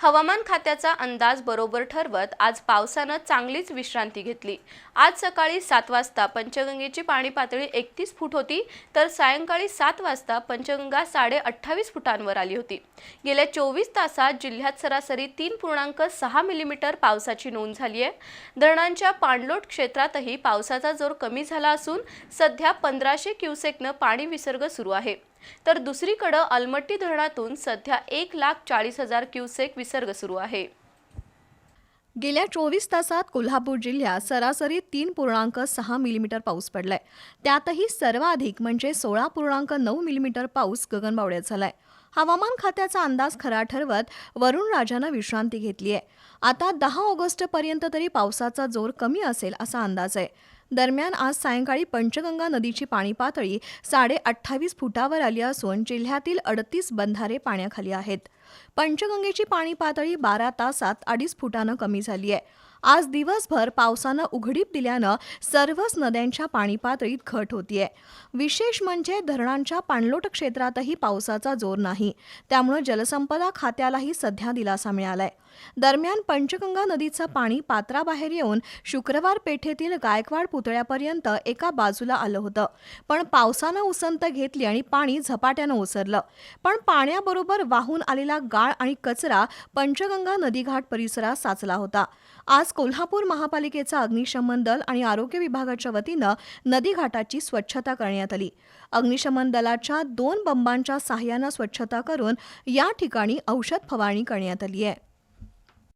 हवामान खात्याचा अंदाज बरोबर ठरवत आज पावसानं चांगलीच विश्रांती घेतली. आज सकाळी सात वाजता पंचगंगेची पाणी पातळी एकतीस फूट होती तर सायंकाळी सात वाजता पंचगंगा साडे अठ्ठावीस फुटांवर आली होती. गेल्या चोवीस तासात जिल्ह्यात सरासरी तीन पूर्णांक सहा मिलीमीटर पावसाची नोंद झाली आहे धरणांच्या पाणलोट क्षेत्रातही पावसाचा जोर कमी झाला असून सध्या पंधराशे क्युसेकनं पाणी विसर्ग सुरू आहे. तर दुसरीकडं अलमट्टी धरणातून सध्या एक लाख चाळीस हजार क्युसेक विसर्ग सुरू आहे. गेल्या चोवीस तासात कोल्हापूर जिल्ह्यात सरासरी तीन पूर्णांक सहा मिलीमीटर पाऊस पडलाय. त्यातही सर्वाधिक म्हणजे सोळा पूर्णांक नऊ मिलीमीटर पाऊस गगनबावड्यात झालाय. हवामान खात्याचा अंदाज खरा ठरवत वरुण राजानं विश्रांती घेतली आहे आता दहा ऑगस्टपर्यंत तरी पावसाचा जोर कमी असेल असा अंदाज आहे. दरम्यान आज सायंकाळी पंचगंगा नदीची पाणी पातळी साडे अठ्ठावीस फुटावर आली असून जिल्ह्यातील अडतीस बंधारे पाण्याखाली आहेत. पंचगंगेची पाणी पातळी बारा तासात अडीच फुटानं कमी झाली आहे आज दिवसभर पावसानं उघडीप दिल्यानं सर्वच नद्यांच्या पाणी पातळीत घट होतीये. विशेष म्हणजे धरणांच्या पाणलोट क्षेत्रातही पावसाचा जोर नाही. त्यामुळे जलसंपदा खात्यालाही सध्या दिलासा मिळालाय. दरम्यान पंचगंगा नदीचं पाणी पात्राबाहेर येऊन शुक्रवार पेठेतील गायकवाड पुतळ्यापर्यंत एका बाजूला आलं होतं. पण पावसानं उसंत घेतली आणि पाणी झपाट्यानं ओसरलं. पण पाण्याबरोबर वाहून आलेला गाळ आणि कचरा पंचगंगा नदीघाट परिसरात साचला होता. आज कोल्हापूर महापालिकेचा अग्निशमन दल आणि आरोग्य विभागाच्या वतीनं नदीघाटाची स्वच्छता करण्यात आली. अग्निशमन दलाच्या दोन बंबांच्या सहाय्यानं स्वच्छता करून या ठिकाणी औषध फवारणी करण्यात आली आहे.